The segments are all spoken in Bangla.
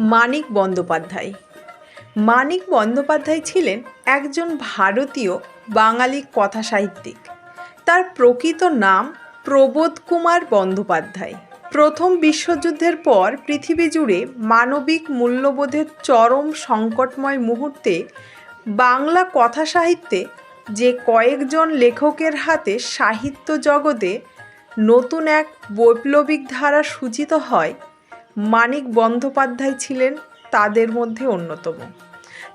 মানিক বন্দ্যোপাধ্যায়। মানিক বন্দ্যোপাধ্যায় ছিলেন একজন ভারতীয় বাঙালি কথাসাহিত্যিক। তার প্রকৃত নাম প্রবোধ কুমার বন্দ্যোপাধ্যায়। প্রথম বিশ্বযুদ্ধের পর পৃথিবী জুড়ে মানবিক মূল্যবোধের চরম সংকটময় মুহূর্তে বাংলা কথাসাহিত্যে যে কয়েকজন লেখকের হাতে সাহিত্য জগতে নতুন এক বৈপ্লবিক ধারা সূচিত হয় মানিক বন্দ্যোপাধ্যায় ছিলেন তাদের মধ্যে অন্যতম।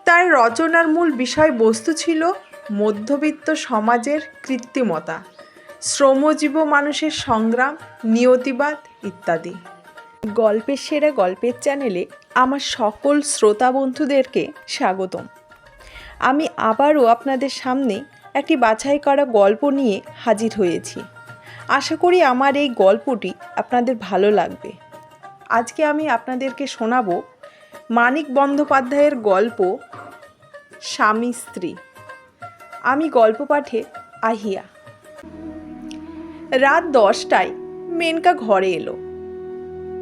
তার রচনার মূল বিষয়বস্তু ছিল মধ্যবিত্ত সমাজের কৃত্রিমতা, শ্রমজীব মানুষের সংগ্রাম, নিয়তিবাদ ইত্যাদি। গল্পের সেরা গল্পের চ্যানেলে আমার সকল শ্রোতা বন্ধুদেরকে স্বাগতম। আমি আবারও আপনাদের সামনে একটি বাছাই করা গল্প নিয়ে হাজির হয়েছি। আশা করি আমার এই গল্পটি আপনাদের ভালো লাগবে। আজকে আমি আপনাদেরকে শোনাবো মানিক বন্দ্যোপাধ্যায়ের গল্প স্বামী স্ত্রী। আমি গল্প পাঠে আহিয়া। রাত দশটায় মেনকা ঘরে এলো।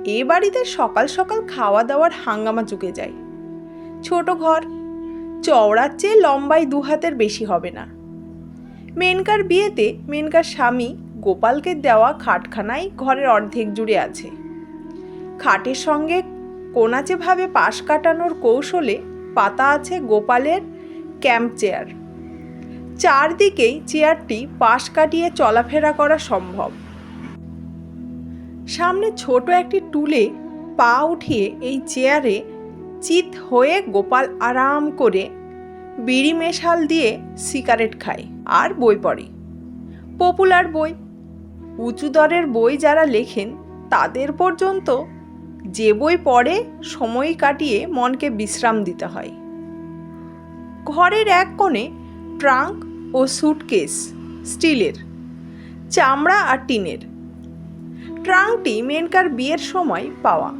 এ বাড়িতে সকাল সকাল খাওয়া দাওয়ার হাঙ্গামা চুকে যায়। ছোট ঘর, চওড়ার চেয়ে লম্বাই দু হাতের বেশি হবে না। মেনকার বিয়েতে মেনকার স্বামী গোপালকে দেওয়া খাটখানাই ঘরের অর্ধেক জুড়ে আছে। খাটের সঙ্গে কোনাচেভাবে পাশ কাটানোর কৌশলে পাতা আছে গোপালের ক্যাম্প চেয়ার। চারদিকেই চেয়ারটি পাশ কাটিয়ে চলাফেরা করা সম্ভব। সামনে ছোট একটি টুলে পা উঠিয়ে এই চেয়ারে চিত হয়ে গোপাল আরাম করে বিড়ি মেশাল দিয়ে সিগারেট খায় আর বই পড়ে। পপুলার বই, উঁচু দরের বই যারা লেখেন, তাদের পর্যন্ত যে বই পড়ে সময় কাটিয়ে মনকে বিশ্রাম দিতে হয়। ঘরের এক কোণে ট্রাঙ্ক ও স্যুটকেস স্টিলের, চামড়া আর টিনের। ট্রাঙ্কটি মেনকার বিয়ের সময় পাওয়া।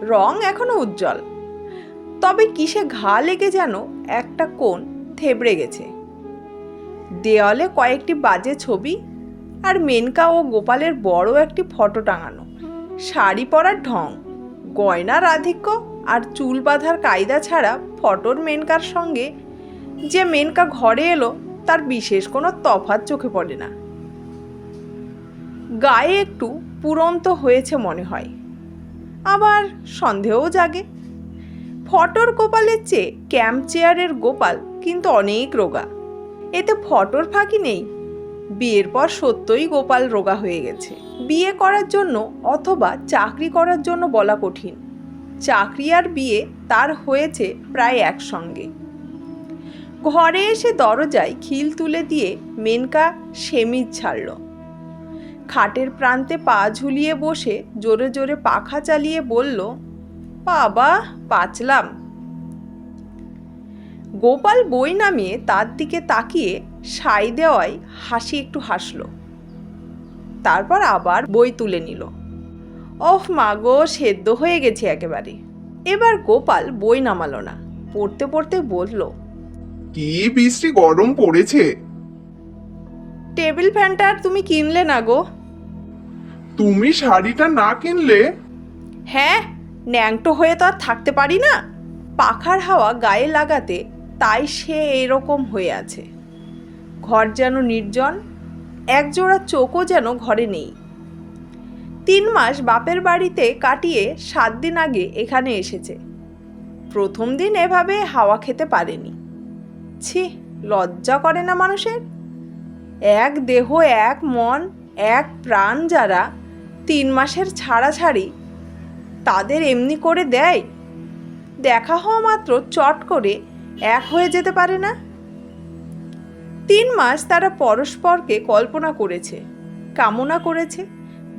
রং এখনও উজ্জ্বল। তবে কিসে ঘা লেগে যেন একটা কোণ থেবড়ে গেছে। দেওয়ালে কয়েকটি বাজে ছবি আর মেনকা ও গোপালের বড় একটি ফটো টাঙানো। শাড়ি পরার ঢং। গয়নার আধিক্য আর চুল বাঁধার কায়দা ছাড়া ফটোর মেনকার সঙ্গে যে মেনকা ঘরে এলো, তার বিশেষ কোনো তফাৎ চোখে পড়ে না। গায়ে একটু পুরন্ত হয়েছে মনে হয়। আবার সন্দেহও জাগে। ফটোর গোপালের চেয়ে ক্যাম্প চেয়ারের গোপাল কিন্তু অনেক রোগা। এতে ফটোর ফাঁকি নেই বিয়ের পর সত্যই গোপাল রোগা হয়ে গেছে। বিয়ে করার জন্য অথবা চাকরি করার জন্য বলা কঠিন। চাকরি আর বিয়ে তার হয়েছে প্রায় একসঙ্গে। ঘরে এসে দরজায় খিল তুলে দিয়ে মেনকা সেমিজ ছাড়ল। খাটের প্রান্তে পা ঝুলিয়ে বসে জোরে জোরে পাখা চালিয়ে বলল, বাবা পাচলাম গোপাল বই নামিয়ে তার দিকে তাকিয়ে সাই দেওয়ায় হাসি একটু হাসল। তারপর আবার বই তুলে নিল। ওহ মা গো সেদ্ধ হয়ে গেছে একেবারে। এবার গোপাল বই নামালো না। পড়তে পড়তে বলল কি বৃষ্টি গরম পড়েছে? টেবিল ফ্যানটা আর তুমি কিনলে না গো? তুমি শাড়িটা না কিনলে? হ্যাঁ ন্যাংটো হয়ে তো আর থাকতে পারি না। পাখার হাওয়া গায়ে লাগাতে তাই সে এরকম হয়ে আছে। ঘর যেন নির্জন, একজোড়া চোখও যেন ঘরে নেই। তিন মাস বাপের বাড়িতে কাটিয়ে সাত দিন আগে এখানে এসেছে। প্রথম দিন এভাবে হাওয়া খেতে পারেনি। ছি, লজ্জা করে না মানুষের? এক দেহ, এক মন, এক প্রাণ যারা তিন মাসের ছাড়াছাড়ি তাদের এমনি করে দেয়? দেখা হওয়া মাত্র চট করে এক হয়ে যেতে পারে না? তিন মাস তারা পরস্পরকে কল্পনা করেছে, কামনা করেছে,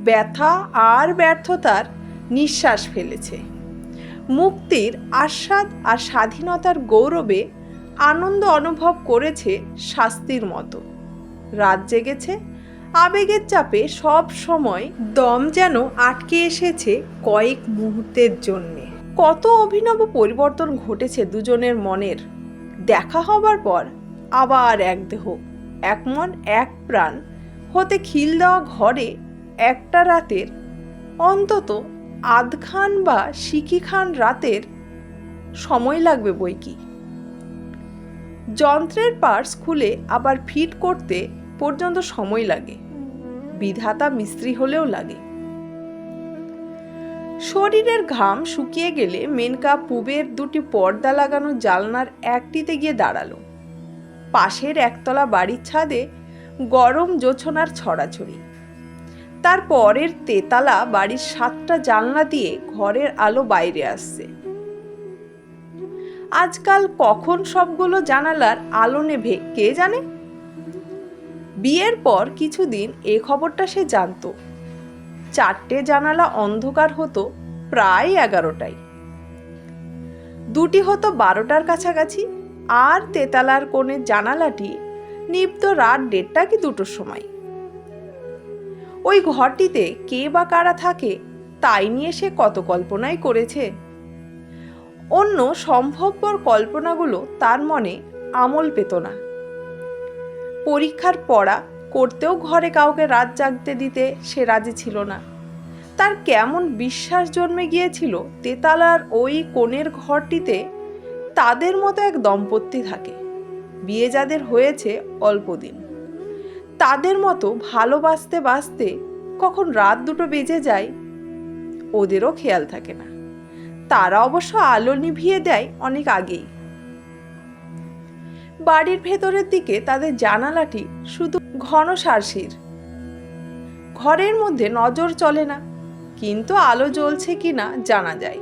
ব্যথা আর ব্যর্থতার নিঃশ্বাস ফেলেছে। মুক্তির আস্বাদ আর স্বাধীনতার গৌরবে আনন্দ অনুভব করেছে শাস্তির মতো। রাত জেগেছে, আবেগের চাপে সব সময় দম যেন আটকে এসেছে কয়েক মুহূর্তের জন্যে। কত অভিনব পরিবর্তন ঘটেছে দুজনের মনের। দেখা হবার পর আবার এক দেহ, এক মন, এক প্রাণ হতে খিল দেওয়া ঘরে একটা রাতের, অন্তত আধ খান বা সিকি খান রাতের সময় লাগবে বই কি। যন্ত্রের পার্টস খুলে আবার ফিট করতে পর্যন্ত সময় লাগে, বিধাতা মিস্ত্রি হলেও লাগে। শরীরের ঘাম শুকিয়ে গেলে মেনকা পুবের দুটি পর্দা লাগানো জালনার একটিতে গিয়ে দাঁড়াল। পাশের একতলা বাড়ির ছাদে গরম জোছনার ছড়াছড়ি। তার পরের তেতালা বাড়ির সাতটা জানলা দিয়ে ঘরের আলো বাইরে আসছে। আজকাল কখন সবগুলো জানালার আলো নেভে, কে জানে? বিয়ের পর কিছুদিন এ খবরটা সে জানতো। চারটে জানালা অন্ধকার হতো প্রায় এগারোটায়। দুটি হতো বারোটার কাছাকাছি। আর তেতালার কোণের জানালাটি নিপ্ত রাত দেড়টা কি দুটোর সময়। ওই ঘরটিতে কে বা কারা থাকে তাই নিয়ে সে কত কল্পনাই করেছে। অন্য সম্ভবপর কল্পনাগুলো তার মনে আমল পেত না। পরীক্ষার পড়া করতেও ঘরে কাউকে রাত জাগতে দিতে সে রাজি ছিল না। তার কেমন বিশ্বাস জন্মে গিয়েছিল তেতালার ওই কোণের ঘরটিতে তাদের মতো এক দম্পতি থাকে। বিয়ে যাদের হয়েছে অল্প দিন। তাদের মতো ভালোবাসতে বাসতে কখন রাত দুটো বেজে যায়, ওদেরও খেয়াল থাকে না। তারা অবশ্য আলো নিভিয়ে দেয় অনেক আগেই। বাড়ির ভেতরের দিকে তাদের জানালাটি শুধু ঘন সারসির। ঘরের মধ্যে নজর চলে না, কিন্তু আলো জ্বলছে কিনা জানা যায়।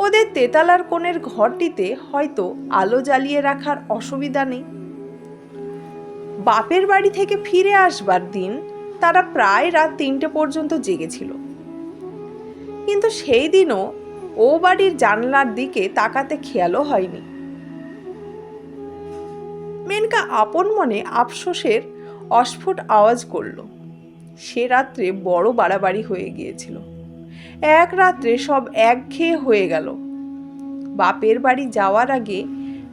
ওদের তেতালার কোণের ঘরটিতে হয়তো আলো জ্বালিয়ে রাখার অসুবিধা নেই। বাপের বাড়ি থেকে ফিরে আসবার দিন তারা প্রায় রাত তিনটে পর্যন্ত জেগেছিল। কিন্তু সেই দিনও ও বাড়ির জানলার দিকে তাকাতে খেয়ালও হয়নি। মেনকা আপন মনে আফসোসের অস্ফুট আওয়াজ করল। সে রাত্রে বড় বাড়াবাড়ি হয়ে গিয়েছিল। এক রাত্রে সব একঘেয়ে হয়ে গেল। বাপের বাড়ি যাওয়ার আগে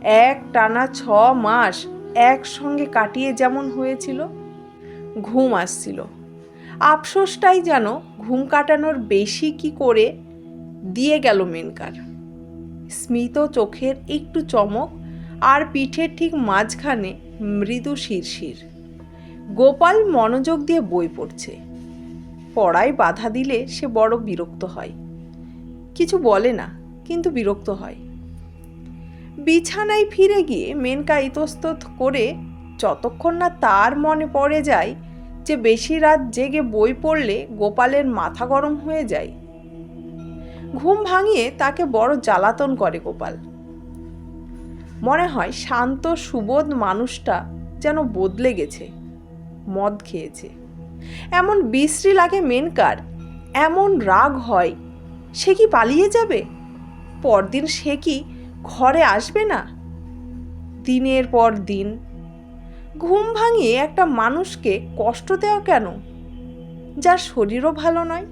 এক টানা ছ মাস একসঙ্গে কাটিয়ে যেমন হয়েছিল, ঘুম আসছিল। আফসোসটাই যেন ঘুম কাটানোর বেশি কি করে দিয়ে গেল মেনকার। স্মিত চোখের একটু চমক আর পিঠের ঠিক মাঝখানে মৃদু শিরশির। গোপাল মনোযোগ দিয়ে বই পড়ছে। পড়ায় বাধা দিলে সে বড় বিরক্ত হয়। কিছু বলে না, কিন্তু বিরক্ত হয়। বিছানায় ফিরে গিয়ে মেনকা ইতস্তত করে যতক্ষণ না তার মনে পড়ে যায় যে বেশি রাত জেগে বই পড়লে গোপালের মাথা গরম হয়ে যায়। ঘুম ভাঙিয়ে তাকে বড় জ্বালাতন করে গোপাল। মনে হয় শান্ত, সুবোধ মানুষটা যেন বদলে গেছে, মদ খেয়েছে। এমন বিশ্রী লাগে মেনকার এমন রাগ হয়, সে কি পালিয়ে যাবে? পরদিন সে কি ঘরে আসবে না? দিনের পর দিন, ঘুম ভাঙিয়ে একটা মানুষকে কষ্ট দেওয়া কেন? যার শরীরও ভালো নয়।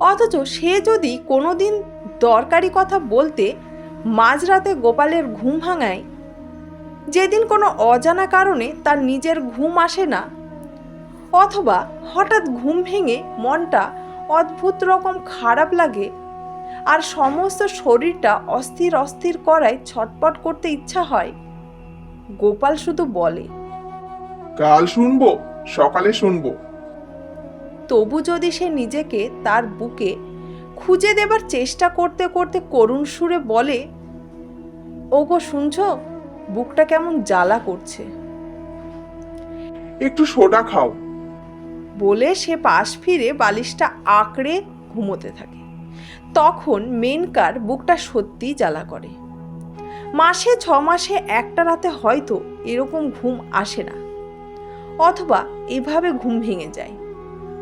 অথচ সে যদি কোনোদিন দরকারি কথা বলতে মাঝরাতে গোপালের ঘুম ভাঙায়, যেদিন কোনো অজানা কারণে তার নিজের ঘুম আসে না অথবা হঠাৎ ঘুম ভেঙে মনটা অদ্ভুত রকম খারাপ লাগে আর সমস্ত শরীরটা অস্থির অস্থির করায় ছটপট করতে ইচ্ছা হয়। গোপাল শুধু বলে কাল শুনব সকালে শুনব। তবু যদি সে নিজেকে তার বুকে খুঁজে দেবার চেষ্টা করতে করতে করুণ সুরে বলে ওগো শুনছ? বুকটা কেমন জ্বালা করছে। একটু সোডা খাও। বলে সে পাশ ফিরে বালিশটা আঁকড়ে ঘুমোতে থাকে। তখন মেনকার বুকটা সত্যিই জ্বালা করে। মাসে ছ মাসে একটা রাতে হয়তো এরকম ঘুম আসে না, অথবা এভাবে ঘুম ভেঙে যায়।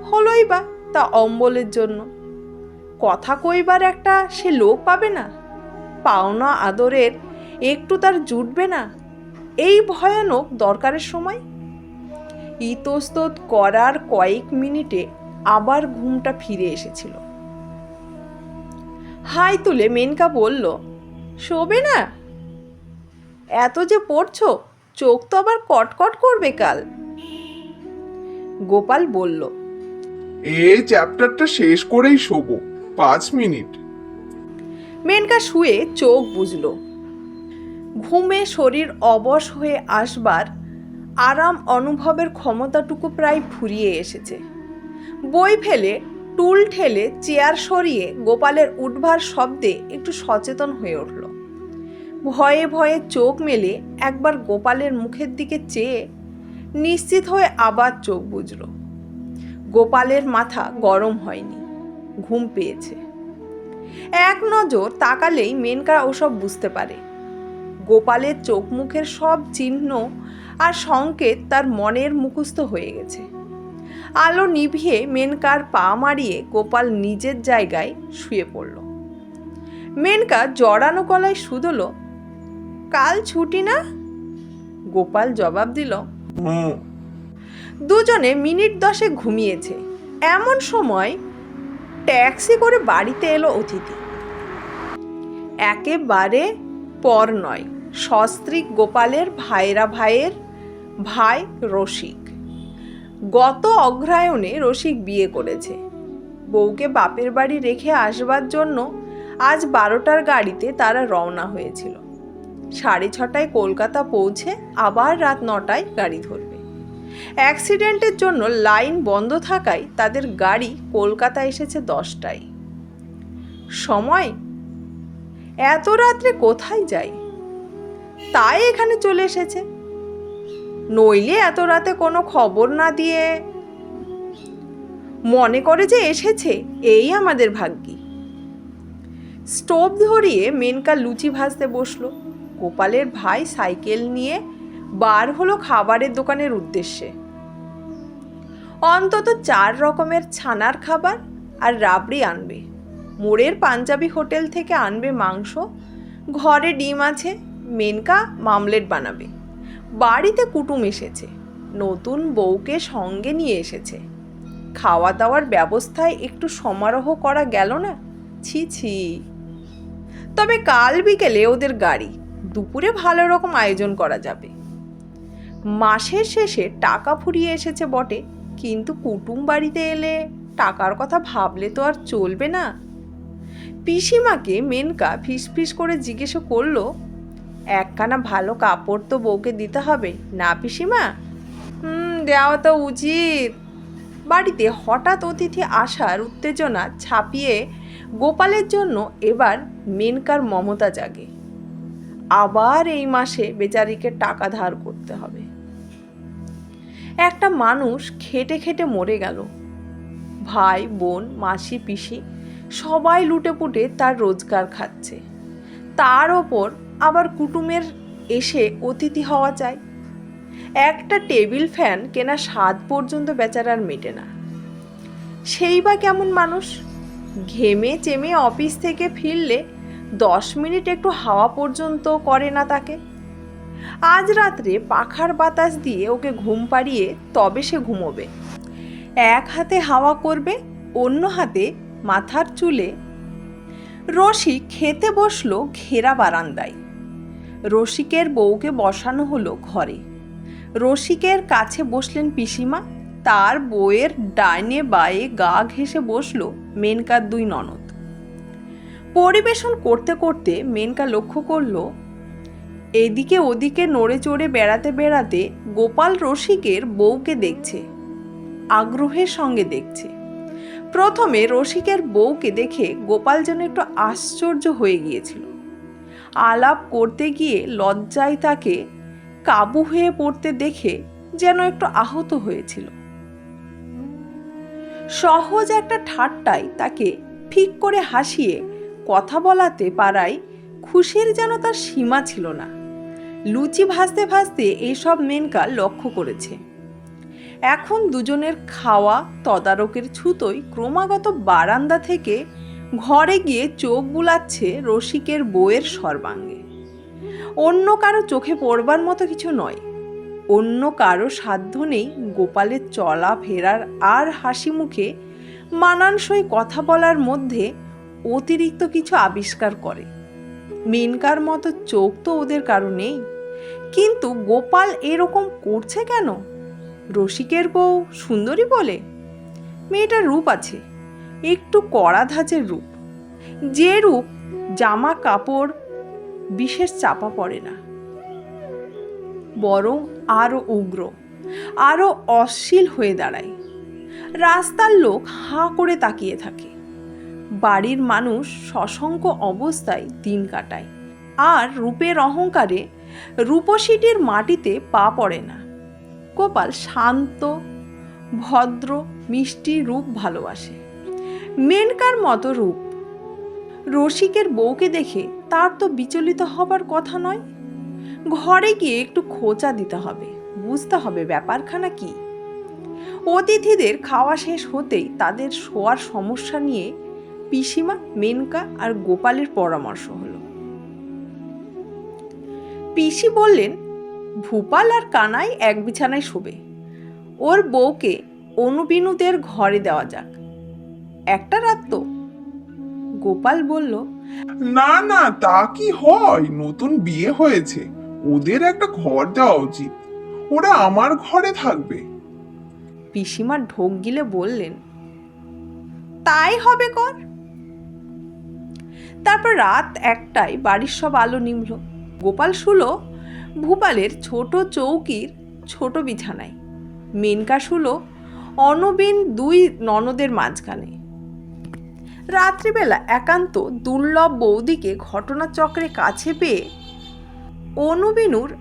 হলোই বা তা অম্বলের জন্য। কথা কইবার একটা সে লোক পাবে না? পাওনা আদরের একটু তার জুটবে না? এই ভয়ানক দরকারের সময় ইতস্তত করার কয়েক মিনিটে আবার ঘুমটা ফিরে এসেছিল। হাই তুলে মেনকা বলল শোবে না? এত যে পড়ছো চোখ তো আবার কটকট করবে কাল। গোপাল বলল এই চ্যাপ্টারটা শেষ করেই শোবো পাঁচ মিনিট। মেনকা শুয়ে চোখ বুঝল ঘুমে শরীর অবশ হয়ে আসবার আরাম অনুভবের ক্ষমতাটুকু প্রায় ফুরিয়ে এসেছে। বই ফেলে, টুল ঠেলে, চেয়ার সরিয়ে গোপালের উঠবার শব্দে একটু সচেতন হয়ে উঠল। ভয়ে ভয়ে চোখ মেলে একবার গোপালের মুখের দিকে চেয়ে নিশ্চিত হয়ে আবার চোখ বুঝল গোপালের মাথা গরম হয়নি, ঘুম পেয়েছে। এক নজর তাকালেই মেনকা ওসব বুঝতে পারে। গোপালের চোখ মুখের সব চিহ্ন আর সংকেত তার মনের মুখস্থ হয়ে গেছে। আলো নিভিয়ে মেনকার পা মারিয়ে গোপাল নিজের জায়গায় শুয়ে পড়ল। মেনকা জড়ানো গলায় শুধল, কাল ছুটি না? গোপাল জবাব দিল, দুজনে মিনিট দশে ঘুমিয়েছে। এমন সময় ট্যাক্সি করে বাড়িতে এলো অতিথি। একেবারে পর নয়, সস্ত্রীক গোপালের ভাইরা ভাইয়ের ভাই রসিক। গত অগ্রায়ণে রসিক বিয়ে করেছে। বউকে বাপের বাড়ি রেখে আসবার জন্য আজ বারোটার গাড়িতে তারা রওনা হয়েছিল। সাড়ে ছটায় কলকাতা পৌঁছে আবার রাত নটায় গাড়ি ধরবে। অ্যাক্সিডেন্টের জন্য লাইন বন্ধ থাকায় তাদের গাড়ি কলকাতা এসেছে দশটায়। সময়? এত রাত্রে কোথায় যাই? তাই এখানে চলে এসেছে। নইলে এত রাতে কোনো খবর না দিয়ে। মনে করে যে এসেছে, এই আমাদের ভাগ্যি। স্টোভ ধরিয়ে মেনকা লুচি ভাজতে বসল। গোপালের ভাই সাইকেল নিয়ে বার হলো খাবারের দোকানের উদ্দেশ্যে। অন্তত চার রকমের ছানার খাবার আর রাবড়ি আনবে। মোড়ের পাঞ্জাবি হোটেল থেকে আনবে মাংস। ঘরে ডিম আছে, মেনকা মামলেট বানাবে। বাড়িতে কুটুম এসেছে। নতুন বউকে সঙ্গে নিয়ে এসেছে। খাওয়া দাওয়ার ব্যবস্থায় একটু সমারোহ করা গেল না? ছি ছি। তবে কাল বিকেলে ওদের গাড়ি। দুপুরে ভালো রকম আয়োজন করা যাবে। মাসের শেষে টাকা ফুরিয়ে এসেছে বটে। কিন্তু কুটুম বাড়িতে এলে টাকার কথা ভাবলে তো আর চলবে না। পিসিমাকে মেনকা ফিসফিস করে জিজ্ঞেস করল একখানা ভালো কাপড় তো বউকে দিতে হবে, না পিসিমা? হুম, দেওয়া তো উচিত। বাড়িতে হঠাৎ অতিথি আসার উত্তেজনা ছাপিয়ে গোপালের জন্য এবার মেনকার মমতা জাগে। আবার এই মাসে বেচারিকে টাকা ধার করতে হবে। একটা মানুষ খেটে খেটে মরে গেল। ভাই, বোন, মাসি, পিসি সবাই লুটে পুটে তার রোজগার খাচ্ছে। তার ওপর আবার কুটুমের এসে অতিথি হওয়া চাই। একটা টেবিল ফ্যান কেনা স্বাদ পর্যন্ত বেচারার মেটে না। সেই বা কেমন মানুষ? ঘেমে চেমে অফিস থেকে ফিরলে দশ মিনিট একটু হাওয়া পর্যন্ত করে না তাকে। আজ রাত্রে পাখার বাতাস দিয়ে ওকে ঘুম পাড়িয়ে তবে সে ঘুমোবে। এক হাতে হাওয়া করবে, অন্য হাতে মাথার চুলে। রশি খেতে বসল ঘেরা বারান্দায়। রসিকের বউকে বসানো হলো ঘরে। রসিকের কাছে বসলেন পিসিমা। তার বউয়ের ডাইনে বায়ে গা ঘেঁষে বসল মেনকার দুই ননদ। পরিবেশন করতে করতে মেনকা লক্ষ্য করল, এদিকে ওদিকে নড়ে চড়ে বেড়াতে বেড়াতে গোপাল রসিকের বউকে দেখছে, আগ্রহের সঙ্গে দেখছে। প্রথমে রসিকের বউকে দেখে গোপাল যেন একটু আশ্চর্য হয়ে গিয়েছিল। আলাপ করতে গিয়ে লজ্জায় তাকে কাবু হয়ে পড়তে দেখে যেন একটু আহত হয়েছিল। সহজ একটা ঠাট্টায় তাকে ঠিক করে হাসিয়ে কথা বলাতে পারায় খুশির যেন তার সীমা ছিল না। লুচি ভাজতে ভাজতে এইসব মেনকা লক্ষ্য করেছে। এখন দুজনের খাওয়া তদারকের ছুতোয় ক্রমাগত বারান্দা থেকে ঘরে গিয়ে চোখ বুলাচ্ছে রসিকের বউয়ের সর্বাঙ্গে। অন্য কারও চোখে পড়বার মতো কিছু নয়। অন্য কারও সাধ্য নেই গোপালের চলা ফেরার আর হাসি মুখে মানানসই কথা বলার মধ্যে অতিরিক্ত কিছু আবিষ্কার করে। মেনকার মতো চোখ তো ওদের কারও নেই। কিন্তু গোপাল এরকম করছে কেন? রসিকের বউ সুন্দরী বলে? মেয়েটার রূপ আছে। একটু কড়া ধাঁচের রূপ। যে রূপ জামা কাপড় বিশেষ চাপা পড়ে না। বরং আরও উগ্র আরও অশ্লীল হয়ে দাঁড়ায়। রাস্তার লোক হাঁ করে তাকিয়ে থাকে। বাড়ির মানুষ সশঙ্ক অবস্থায় দিন কাটায়। আর রূপের অহংকারে রূপসীটির মাটিতে পা পড়ে না। গোপাল শান্ত, ভদ্র, মিষ্টি রূপ ভালোবাসে। মেনকার মতো রূপ। রসিকের বউকে দেখে তার তো বিচলিত হবার কথা নয়। ঘরে গিয়ে একটু খোঁচা দিতে হবে, বুঝতে হবে ব্যাপারখানা কি। অতিথিদের খাওয়া শেষ হতেই তাদের শোয়ার সমস্যা নিয়ে পিসিমা, মেনকা আর গোপালের পরামর্শ হলো। পিসি বললেন, ভূপাল আর কানাই এক বিছানায় শোবে। ওর বউকে অনুবিনুদের ঘরে দেওয়া যাক। একটা রাত তো। গোপাল বলল না না তা কি হয়? নতুন বিয়ে হয়েছে। ওদের একটা ঘর দেওয়া উচিত। ওরা আমার ঘরে থাকবে। পিসিমা ঢোক গিলে বললেন তাই হবে কর। তারপর রাত একটায় বাড়ির সব আলো নিমল গোপাল শুলো ভূপালের ছোট চৌকির ছোট বিছানায়। মেনকা শুলো অনবিন দুই ননদের মাঝখানে। রাত্রিবেলা একান্ত দুর্লভ বৌদিকে ঘটনাচক্রে কাছে পেয়ে অনুবিনুর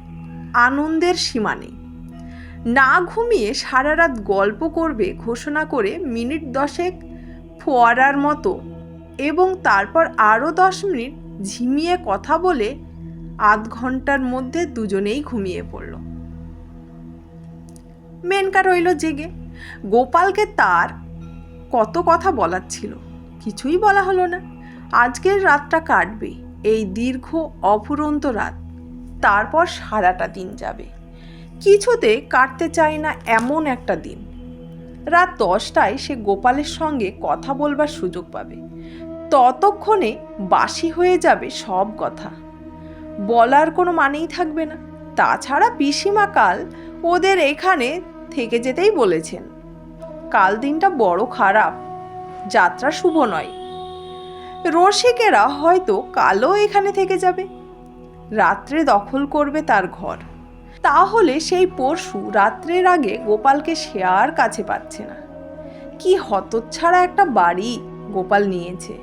আনন্দের সীমা নেই না ঘুমিয়ে সারা রাত গল্প করবে ঘোষণা করে মিনিট দশেক ফোয়ারার মতো এবং তারপর আরও দশ মিনিট ঝিমিয়ে কথা বলে আধ ঘণ্টার মধ্যে দুজনেই ঘুমিয়ে পড়ল। মেনকা রইল জেগে। গোপালকে তার কত কথা বলার ছিল? কিছুই বলা হলো না। আজকের রাতটা কাটবে, এই দীর্ঘ, অফুরন্ত রাত। তারপর সারাটা দিন যাবে। কিছুতে কাটতে চায় না এমন একটা দিন। রাত দশটায় সে গোপালের সঙ্গে কথা বলবার সুযোগ পাবে। ততক্ষণে বাসি হয়ে যাবে সব কথা। বলার কোনো মানেই থাকবে না। তাছাড়া পিসিমা কাল ওদের এখানে থেকে যেতেই বলেছেন। কাল দিনটা বড় খারাপ। যাত্রা শুভ নয়। রসিকেরা হয়তো কালও এখানে থেকে যাবে। রাত্রে দখল করবে তার ঘর। তাহলে সেই পরশু রাত্রের আগে গোপালকে সে আর কাছে পাচ্ছে না। কি হতচ্ছাড়া একটা বাড়ি গোপাল নিয়েছে।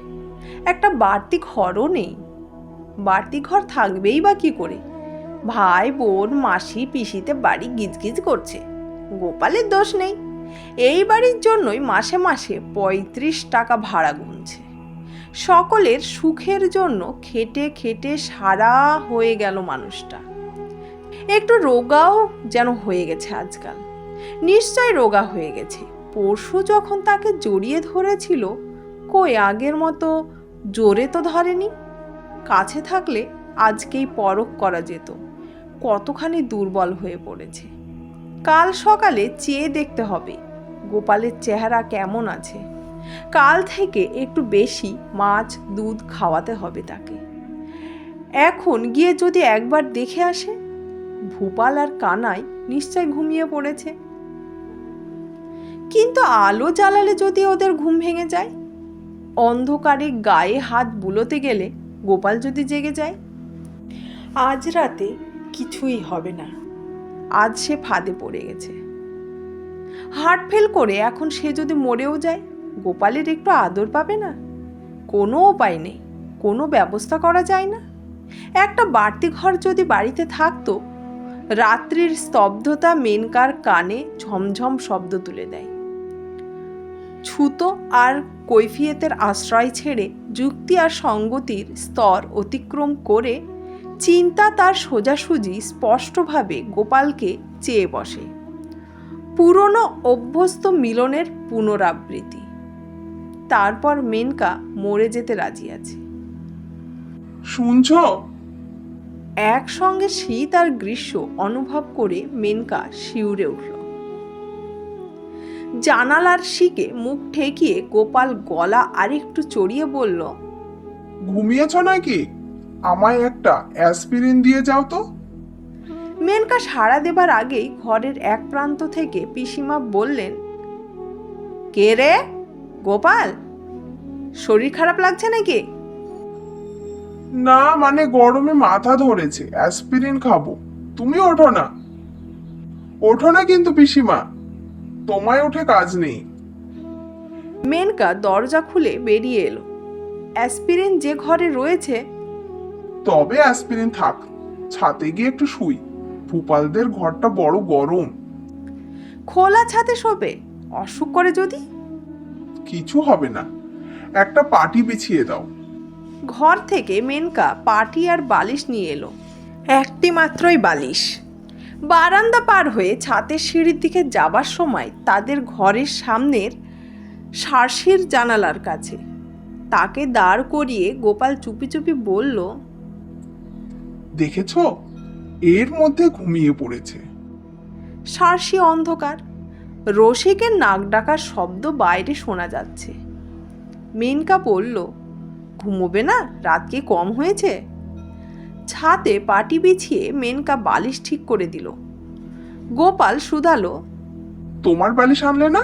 একটা বাড়তি ঘরও নেই। বাড়তি ঘর থাকবেই বা কি করে? ভাই, বোন, মাসি, পিসিতে বাড়ি গিজগিজ করছে। গোপালের দোষ নেই। এই বাড়ির জন্যই মাসে মাসে পঁয়ত্রিশ টাকা ভাড়া গুনছে। সকলের সুখের জন্য খেটে খেটে সারা হয়ে গেল মানুষটা। একটু রোগাও যেন হয়ে গেছে আজকাল। নিশ্চয় রোগা হয়ে গেছে। পরশু যখন তাকে জড়িয়ে ধরেছিল, কই আগের মতো জোরে তো ধরেনি? কাছে থাকলে আজকেই পরখ করা যেত। কতখানি দুর্বল হয়ে পড়েছে। কাল সকালে চেয়ে দেখতে হবে। গোপালের চেহারা কেমন আছে? কাল থেকে একটু বেশি মাছ, দুধ খাওয়াতে হবে তাকে। এখন গিয়ে যদি একবার দেখে আসে? ভূপাল আর কানাই নিশ্চয় ঘুমিয়ে পড়েছে। কিন্তু আলো জ্বালালে যদি ওদের ঘুম ভেঙে যায়? অন্ধকারে গায়ে হাত বুলোতে গেলে গোপাল যদি জেগে যায়? আজ রাতে কিছুই হবে না। আজ সে ফাঁদে পড়ে গেছে। হার্ট ফেল করে এখন সে যদি মরেও যায়, গোপালের একটু আদর পাবে না? কোনো উপায় নেই, কোনো ব্যবস্থা করা যায় না। একটা বাড়তি ঘর যদি বাড়িতে থাকতো, রাত্রির স্তব্ধতা মেনকার কানে ঝমঝম শব্দ তুলে দেয়। ছুতো আর কৈফিয়তের আশ্রয় ছেড়ে যুক্তি আর সঙ্গতির স্তর অতিক্রম করে চিন্তা তার সোজাসুজি স্পষ্টভাবে গোপালকে চেয়ে বসে। পুরনো অভ্যস্ত মিলনের পুনরাবৃত্তি। তারপর মেনকা মরে যেতে রাজি আছে। শুনছ? একসঙ্গে শীত আর গ্রীষ্ম অনুভব করে মেনকা শিউরে উঠল। জানালার শিকে মুখ ঠেকিয়ে গোপাল গলা আরেকটু চড়িয়ে বলল ঘুমিয়েছ নাকি? আমায় একটা অ্যাসপিরিন দিয়ে যাও তো। মেনকা সাড়া দেবার আগেই ঘরের এক প্রান্ত থেকে পিসিমা বললেন কে রে? গোপাল? শরীর খারাপ লাগছে নাকি? না মানে গরমে মাথা ধরেছে অ্যাসপিরিন খাব। তুমি ওঠো না। ওঠো না কিন্তু পিসিমা। তোমায় উঠে কাজ নেই। মেনকা দরজা খুলে বেরিয়ে এলো। অ্যাসপিরিন যে ঘরে রয়েছে তবে অ্যাসপিরিন থাক ছাতে গিয়ে একটু শুই। ভূপালদের ঘরটা বড় গরম। খোলা ছাতে শোবে অসুখ করে যদি? কিছু হবে না। একটা পাটি বিছিয়ে দাও। ঘর থেকে মেনকা পাটি আর বালিশ নিয়ে এলো। একটি মাত্রই বালিশ। বারান্দা পার হয়ে ছাদের সিঁড়ির দিকে যাবার সময় তাদের ঘরের সামনের সার্সির জানালার কাছে। তাকে দাঁড় করিয়ে গোপাল চুপি চুপি বলল দেখেছ? এর মধ্যে ঘুমিয়ে পড়েছে। সার্সি অন্ধকার। রসিকের নাক ডাকার শব্দ বাইরে শোনা যাচ্ছে। মেনকা বলল ঘুমোবে না? রাত কি কম হয়েছে? ছাতে পাটি বিছিয়ে মেনকা বালিশ ঠিক করে দিল। গোপাল শুধালো তোমার বালিশ আনলে না?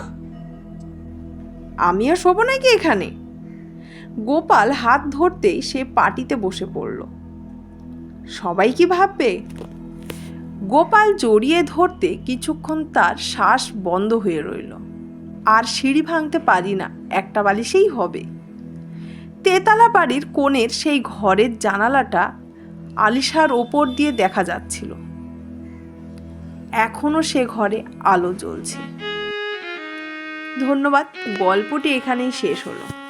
আমি আর শোবো নাকি এখানে? গোপাল হাত ধরতেই সে পাটিতে বসে পড়ল। সবাই কি ভাববে? গোপাল জড়িয়ে ধরতে কিছুক্ষণ তার শ্বাস বন্ধ হয়ে রইল। আর সিঁড়ি ভাঙতে পারি না, একটা বালিশেই হবে। তেতালা বাড়ির কোণের সেই ঘরের জানালাটা আলিশার ওপর দিয়ে দেখা যাচ্ছিল। এখনও সে ঘরে আলো জ্বলছে। ধন্যবাদ, গল্পটি এখানেই শেষ হলো।